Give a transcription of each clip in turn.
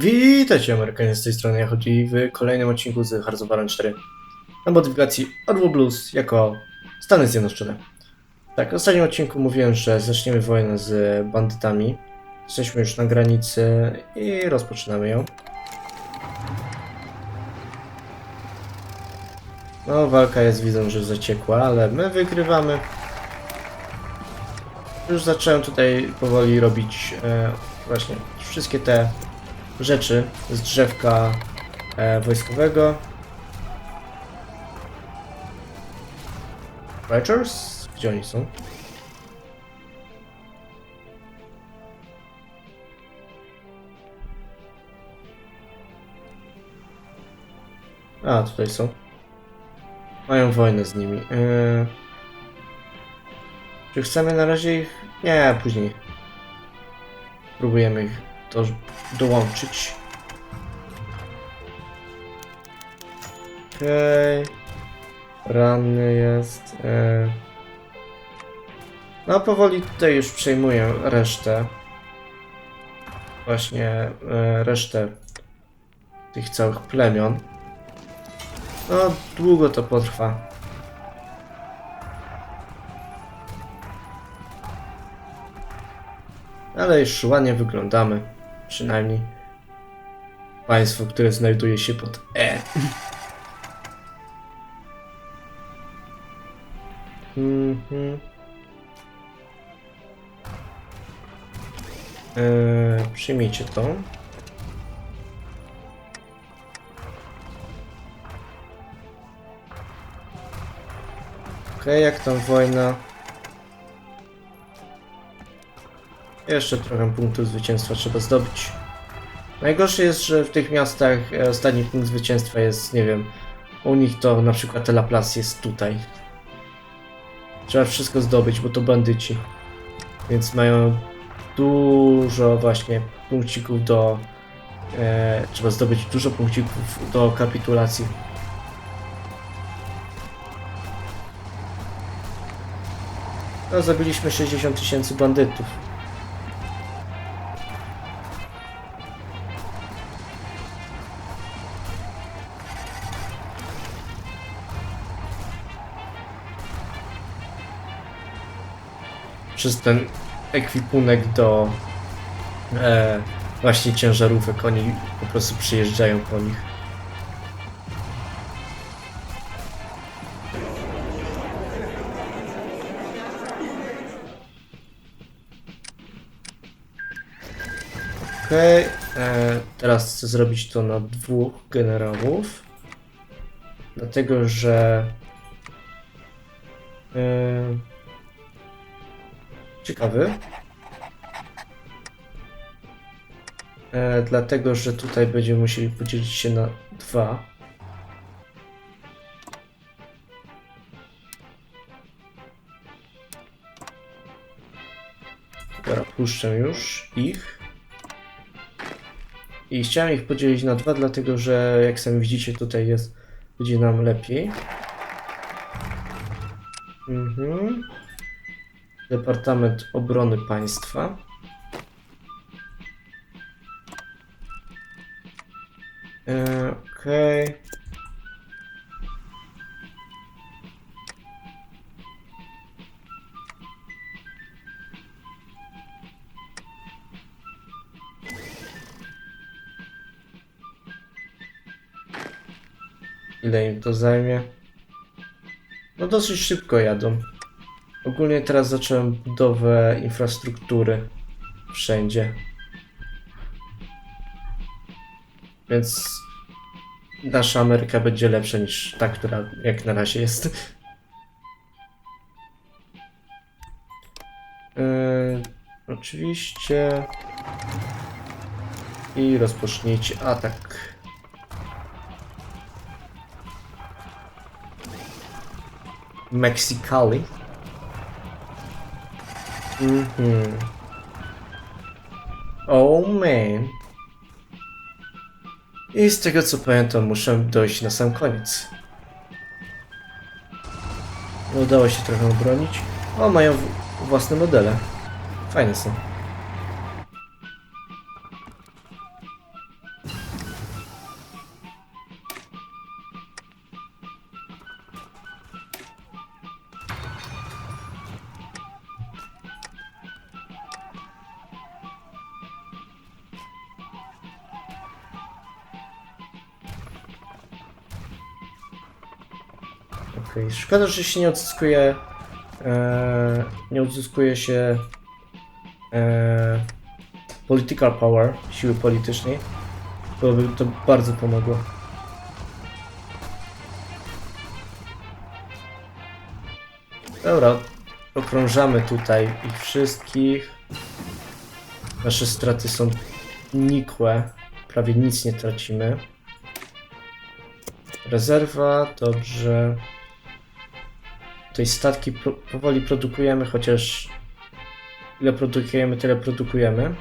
Witajcie Amerykanie z tej strony, ja chodzi w kolejnym odcinku z Hearts of Iron 4 na modyfikacji Orwo Blues jako Stany Zjednoczone. Tak, w ostatnim odcinku mówiłem, że zaczniemy wojnę z bandytami. Jesteśmy już na granicy i rozpoczynamy ją. No, walka jest, widzę, że zaciekła, ale my wygrywamy. Już zacząłem tutaj powoli robić e, właśnie wszystkie te rzeczy z drzewka e, wojskowego. Righters? Gdzie oni są? A, tutaj są. Mają wojnę z nimi. Yy... Czy chcemy na razie ich? Nie, później. Próbujemy ich do, dołączyć. Okej. Ranny jest. E... No powoli tutaj już przejmuję resztę. Właśnie e, resztę tych całych plemion. No długo to potrwa. Ale już ładnie wyglądamy. Przynajmniej państwo, które znajduje się pod E. Eee, przyjmijcie to. Okej, jak tam wojna? Jeszcze trochę punktów zwycięstwa trzeba zdobyć. Najgorsze jest, że w tych miastach e, ostatni punkt zwycięstwa jest, nie wiem, u nich to na przykład Laplace jest tutaj. Trzeba wszystko zdobyć, bo to bandyci. Więc mają dużo właśnie punkcików do... E, trzeba zdobyć dużo punkcików do kapitulacji. No, zabiliśmy 60 tysięcy bandytów. Przez ten ekwipunek do e, właśnie ciężarówek. Oni po prostu przyjeżdżają po nich. Okej, e, teraz chcę zrobić to na dwóch generałów. Dlatego, że e, ciekawy. E, dlatego, że tutaj będziemy musieli podzielić się na dwa. Dobra, puszczę już ich. I chciałem ich podzielić na dwa, dlatego że jak sami widzicie tutaj jest, będzie nam lepiej. Mhm. Departament Obrony Państwa. E, Okej. Ile im to zajmie? No dosyć szybko jadą. Ogólnie teraz zacząłem budowę infrastruktury wszędzie. Więc nasza Ameryka będzie lepsza niż ta, która jak na razie jest. Yy, oczywiście. I rozpocznijcie atak. Mexicali. Mhm. Oh man. I z tego co pamiętam, muszę dojść na sam koniec. Udało się trochę obronić. O, mają własne modele. Fajne są. Okej, szkoda, że się nie odzyskuje. E, nie odzyskuje się. E, political power, siły politycznej. To by to bardzo pomogło. Dobra, okrążamy tutaj ich wszystkich. Nasze straty są nikłe. Prawie nic nie tracimy. Rezerwa, dobrze. Tutaj statki powoli produkujemy, chociaż ile produkujemy, tyle produkujemy.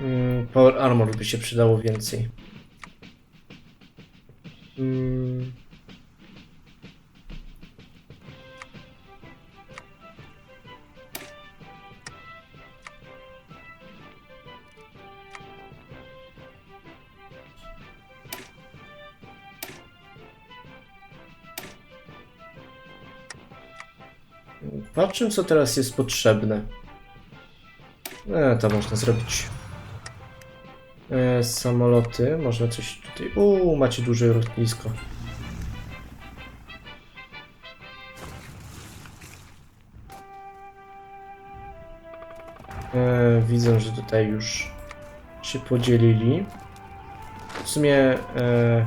Mm, Power Armor by się przydało więcej. Mm. Patrzę, co teraz jest potrzebne. E, to można zrobić. E, samoloty, można coś tutaj... Uuu, macie duże lotnisko. E, widzę, że tutaj już się podzielili. W sumie e,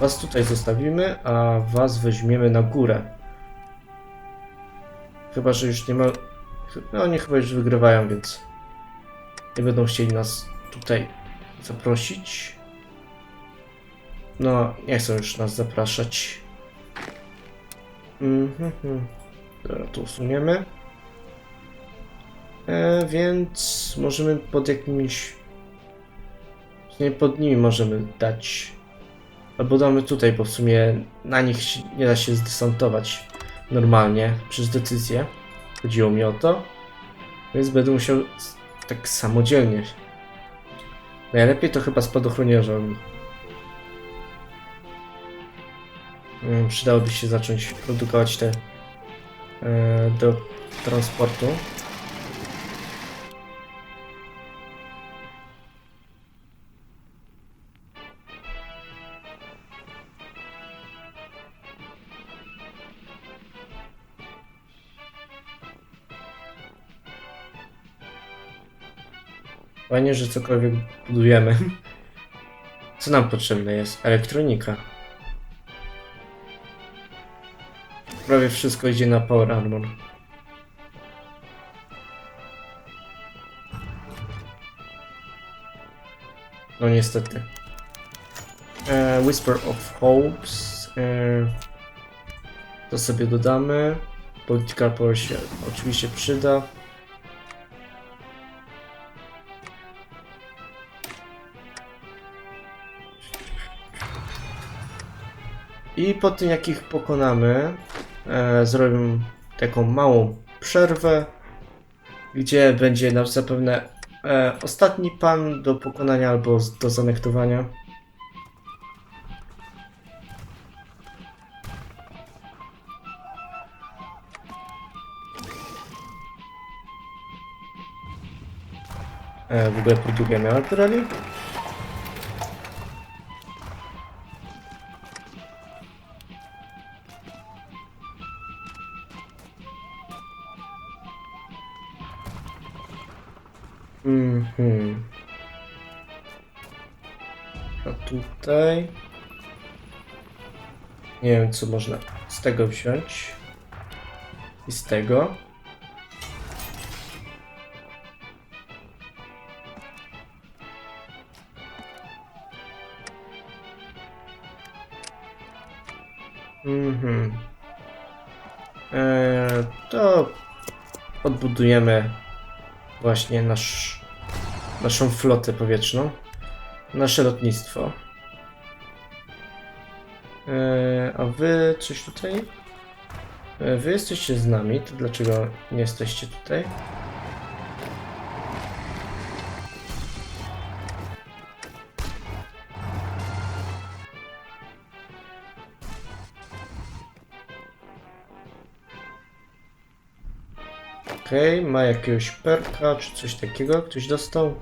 was tutaj zostawimy, a was weźmiemy na górę. Chyba, że już nie ma... No, oni chyba już wygrywają, więc nie będą chcieli nas tutaj zaprosić. No, nie chcą już nas zapraszać. Mhm. mhm. Dobra, to usuniemy. E, więc możemy pod jakimiś... Nie pod nimi możemy dać. Albo damy tutaj, bo w sumie na nich nie da się zdesantować normalnie przez decyzję. Chodziło mi o to. Więc będę musiał tak samodzielnie. Najlepiej to chyba spadochroniarzami. Mm, Przydałoby się zacząć produkować te e, do transportu. Fajnie, że cokolwiek budujemy. Co nam potrzebne jest? Elektronika. Prawie wszystko idzie na Power Armor. No niestety. E, Whisper of Hopes. E, to sobie dodamy. Political Power się oczywiście przyda. I po tym jak ich pokonamy, e, zrobię taką małą przerwę, gdzie będzie nasz zapewne e, ostatni pan do pokonania albo do zanektowania. E, w ogóle produkujemy artylerię. Mhm. A tutaj. Nie wiem, co można z tego wziąć. I z tego. Mhm. Eee, to odbudujemy właśnie nasz, naszą flotę powietrzną, nasze lotnictwo. Eee, a wy coś tutaj? Eee, wy jesteście z nami, to dlaczego nie jesteście tutaj? Okej, ma jakiegoś perka czy coś takiego? Ktoś dostał?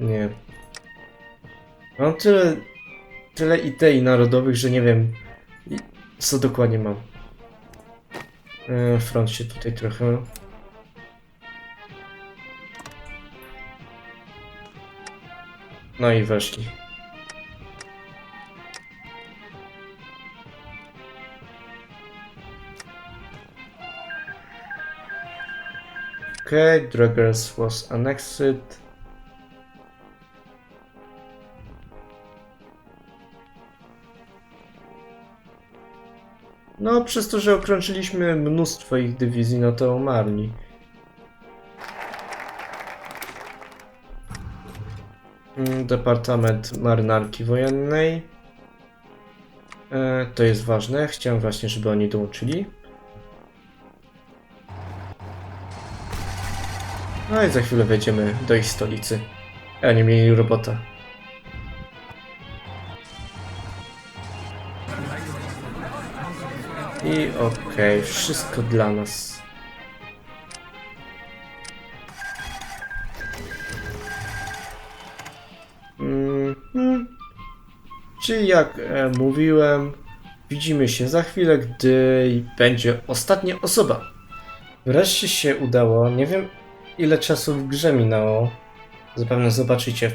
Nie. Mam tyle, tyle idei narodowych, że nie wiem, co dokładnie mam. E, Front się tutaj trochę. No i weszli. Okay, Draggers was annexed. No, przez to, że okrążyliśmy mnóstwo ich dywizji, no to umarli. Mm, Departament Marynarki Wojennej. E, to jest ważne. Chciałem właśnie, żeby oni dołączyli. No i za chwilę wejdziemy do ich stolicy. A oni mieli robota. I okej, wszystko dla nas. Mhm. Czyli jak e, mówiłem, widzimy się za chwilę, gdy będzie ostatnia osoba. Wreszcie się udało. Nie wiem, ile czasu w grze minęło. Zapewne zobaczycie,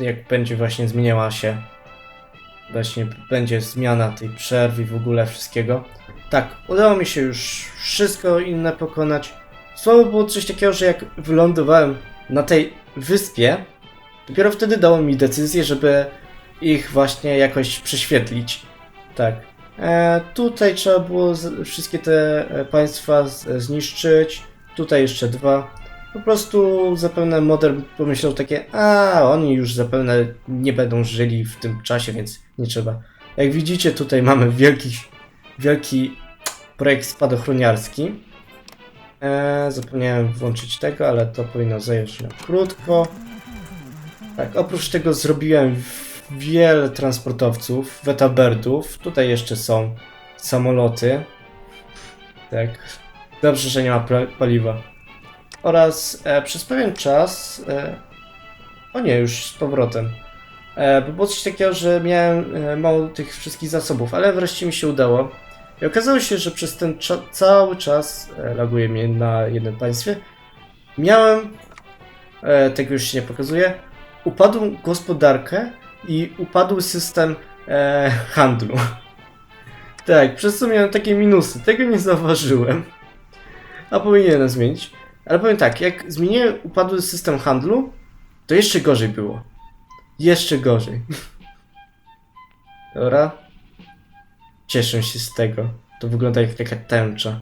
jak będzie właśnie zmieniała się. Właśnie będzie zmiana tej przerwy i w ogóle wszystkiego. Tak, udało mi się już wszystko inne pokonać. Słabo było coś takiego, że jak wylądowałem na tej wyspie, dopiero wtedy dało mi decyzję, żeby ich właśnie jakoś prześwietlić. Tak. E, tutaj trzeba było wszystkie te e, państwa zniszczyć. Tutaj jeszcze dwa. Po prostu zapewne model pomyślał takie, a oni już zapewne nie będą żyli w tym czasie, więc nie trzeba. Jak widzicie, tutaj mamy wielki, wielki projekt spadochroniarski. E, zapomniałem włączyć tego, ale to powinno zająć na krótko. Tak, oprócz tego zrobiłem wiele transportowców, wetabirdów. Tutaj jeszcze są samoloty. Tak. Dobrze, że nie ma paliwa. Oraz e, przez pewien czas. E, o nie, już z powrotem. E, bo było coś takiego, że miałem e, mało tych wszystkich zasobów, ale wreszcie mi się udało. I okazało się, że przez ten cza- cały czas, e, laguje mnie na jednym państwie, miałem, e, tego już się nie pokazuje, upadłą gospodarkę i upadł system e, handlu. tak, przez co miałem takie minusy. Tego nie zauważyłem. A powinienem zmienić. Ale powiem tak, jak zmieniłem upadły system handlu, to jeszcze gorzej było. Jeszcze gorzej. Dobra. Cieszę się z tego. To wygląda jak taka tęcza.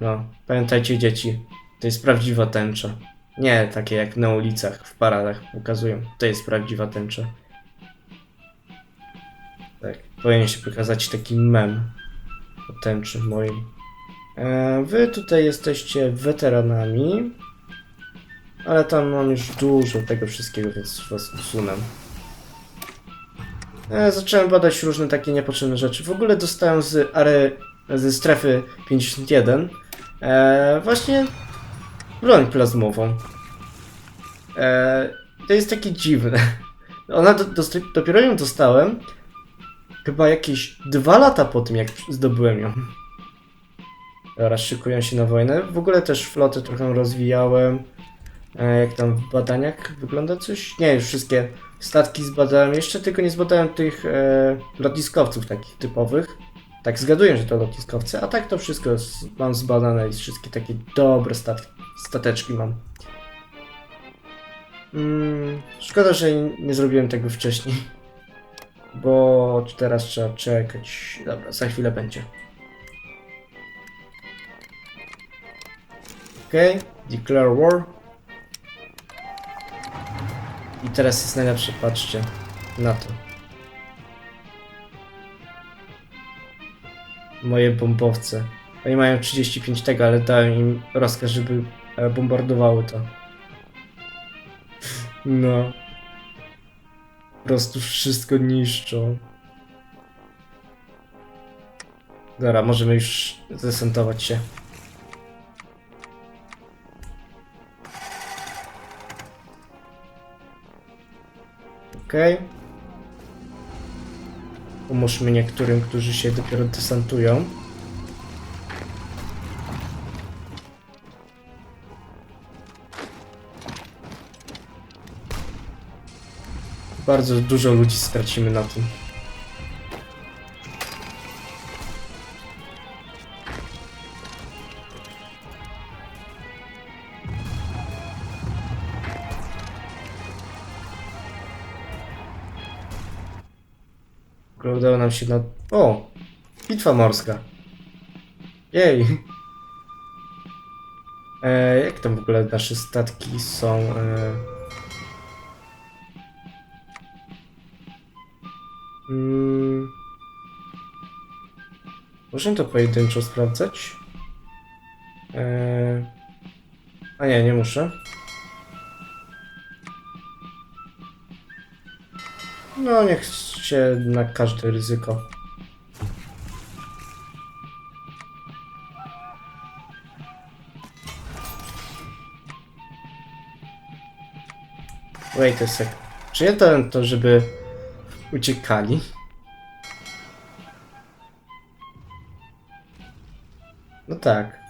No, pamiętajcie dzieci, to jest prawdziwa tęcza. Nie takie jak na ulicach, w paradach pokazują. To jest prawdziwa tęcza. Tak, powinien się pokazać taki mem o tęczy mojej. E, wy tutaj jesteście weteranami, ale tam mam już dużo tego wszystkiego, więc was usunę. E, zacząłem badać różne takie niepotrzebne rzeczy. W ogóle dostałem z ary, ze strefy 51 e, właśnie broń plazmową. E, to jest takie dziwne. Ona do, dosta- dopiero ją dostałem chyba jakieś dwa lata po tym, jak zdobyłem ją. Teraz szykują się na wojnę. W ogóle też flotę trochę rozwijałem. E, jak tam w badaniach wygląda coś? Nie, już wszystkie statki zbadałem. Jeszcze tylko nie zbadałem tych e, lotniskowców takich typowych. Tak, zgaduję, że to lotniskowce, a tak to wszystko mam zbadane i wszystkie takie dobre statki, stateczki mam. Mm, szkoda, że nie zrobiłem tego wcześniej. Bo teraz trzeba czekać. Dobra, za chwilę będzie. Okej, declare war. I teraz jest najlepsze, patrzcie na to. Moje bombowce. Oni mają 35 tego, ale dałem im rozkaz, żeby e, bombardowały to. No. Po prostu wszystko niszczą. Dobra, możemy już zesentować się. Okej. Pomóżmy niektórym, którzy się dopiero desantują. Bardzo dużo ludzi stracimy na tym. Ogóle Udało nam się na... O! Bitwa morska. Jej! E, jak tam w ogóle nasze statki są? E... Mm. Możemy to pojedynczo sprawdzać? E... A nie, nie muszę. No, niech się na każde ryzyko. Wait a sec. Czy ja dałem to, żeby uciekali? No tak.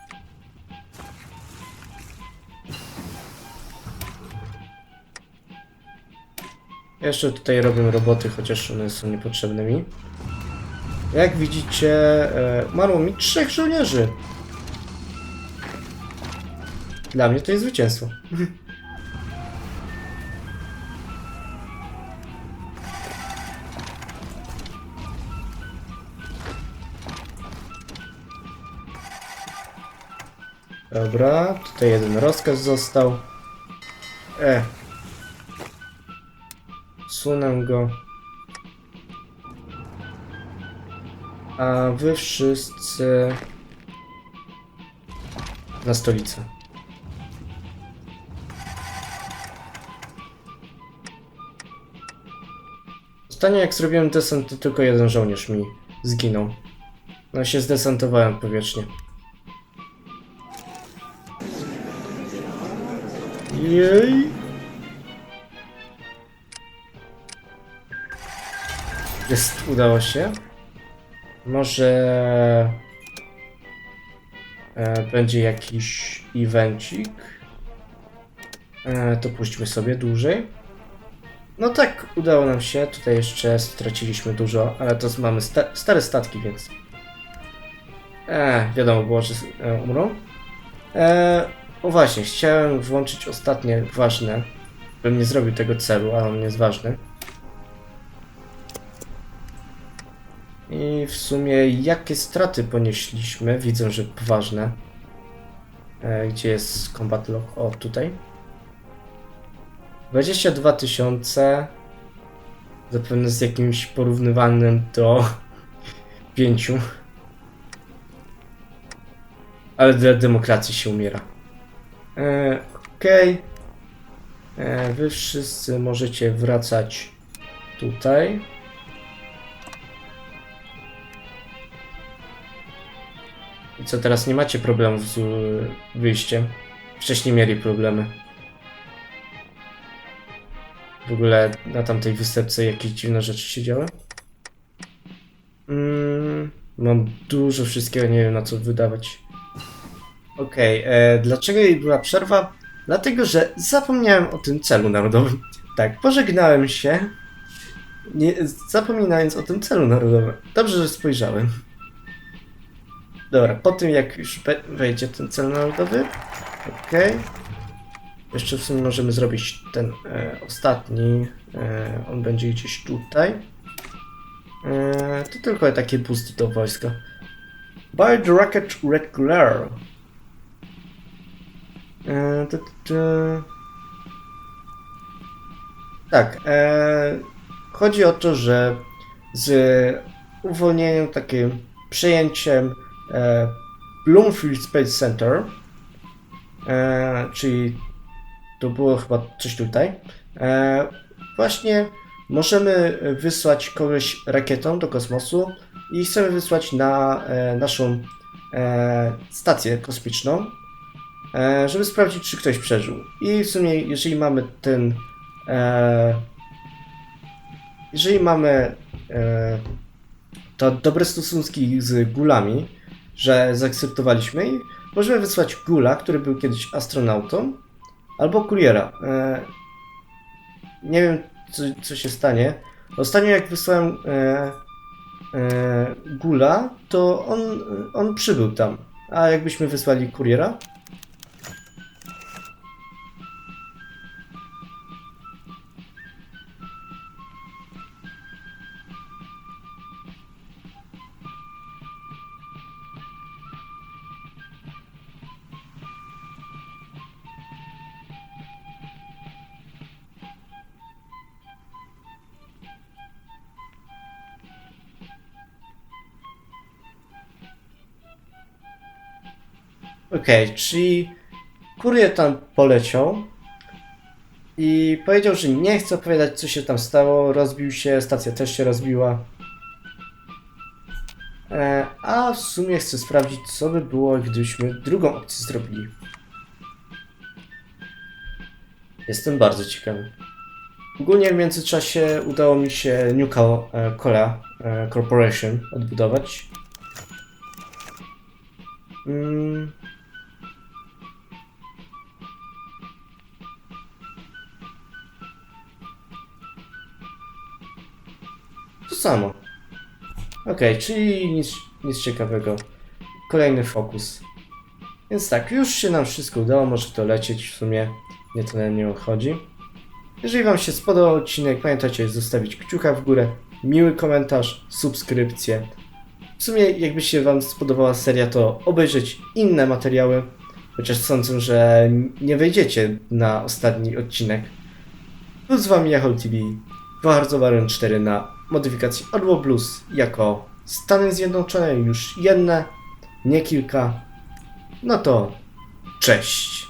Jeszcze tutaj robię roboty, chociaż one są niepotrzebne mi. Jak widzicie, e, umarło mi trzech żołnierzy. Dla mnie to jest zwycięstwo. Dobra, tutaj jeden rozkaz został. E. Sunę go. A wy wszyscy na stolicę. Ostatnio jak zrobiłem desant, to tylko jeden żołnierz mi zginął. No się zdesantowałem powietrznie. Jej. Jest, udało się. Może e, będzie jakiś evencik. E, to puśćmy sobie dłużej. No tak, udało nam się. Tutaj jeszcze straciliśmy dużo, ale to mamy sta stare statki, więc. E, wiadomo było, że e, umrą. E, o właśnie, chciałem włączyć ostatnie ważne. Bym nie zrobił tego celu, ale on jest ważny. I w sumie jakie straty ponieśliśmy? Widzę, że poważne. E, gdzie jest combat log? O, tutaj. 22 tysiące. Zapewne z jakimś porównywalnym do 5. Ale dla demokracji się umiera. E, Okej. E, Wy wszyscy możecie wracać tutaj. I co teraz nie macie problemów z y, wyjściem? Wcześniej mieli problemy. W ogóle na tamtej występce jakieś dziwne rzeczy się działy? Mm, mam dużo wszystkiego, nie wiem na co wydawać. Okej, e, dlaczego jej była przerwa? Dlatego, że zapomniałem o tym celu narodowym. Tak, pożegnałem się, nie, zapominając o tym celu narodowym. Dobrze, że spojrzałem. Dobra, po tym jak już we- wejdzie ten cel narodowy, okej. Jeszcze w sumie możemy zrobić ten e, ostatni, e, on będzie gdzieś tutaj. E, to tylko takie boosty do wojska. Buy the rocket regular. E, to, to, tak, e, chodzi o to, że z uwolnieniem, takim przejęciem Bloomfield Space Center, e, czyli to było chyba coś tutaj, e, właśnie możemy wysłać kogoś rakietą do kosmosu i chcemy wysłać na e, naszą e, stację kosmiczną, e, żeby sprawdzić, czy ktoś przeżył. I w sumie, jeżeli mamy ten e, jeżeli mamy e, to dobre stosunki z gulami, że zaakceptowaliśmy ich, możemy wysłać gula, który był kiedyś astronautą, albo kuriera. E, nie wiem, co, co się stanie. Ostatnio jak wysłałem e, e, gula, to on, on przybył tam. A jakbyśmy wysłali kuriera? Okej, czyli kurier tam poleciał i powiedział, że nie chce opowiadać, co się tam stało. Rozbił się, stacja też się rozbiła. E, a w sumie chcę sprawdzić, co by było, gdybyśmy drugą opcję zrobili. Jestem bardzo ciekawy. Ogólnie w międzyczasie udało mi się Nuka e, Cola e, Corporation odbudować. Mm. Samo. Okej, czyli nic, nic ciekawego. Kolejny fokus. Więc tak, już się nam wszystko udało, może to lecieć w sumie. Nie to na mnie chodzi. Jeżeli Wam się spodobał odcinek, pamiętajcie zostawić kciuka w górę, miły komentarz, subskrypcję. W sumie, jakby się Wam spodobała seria, to obejrzeć inne materiały. Chociaż sądzę, że nie wejdziecie na ostatni odcinek. Tu z Wami Yahoo TV, bardzo Baron 4 na modyfikacji Orło Plus jako Stany Zjednoczone, już jedne, nie kilka. No to cześć.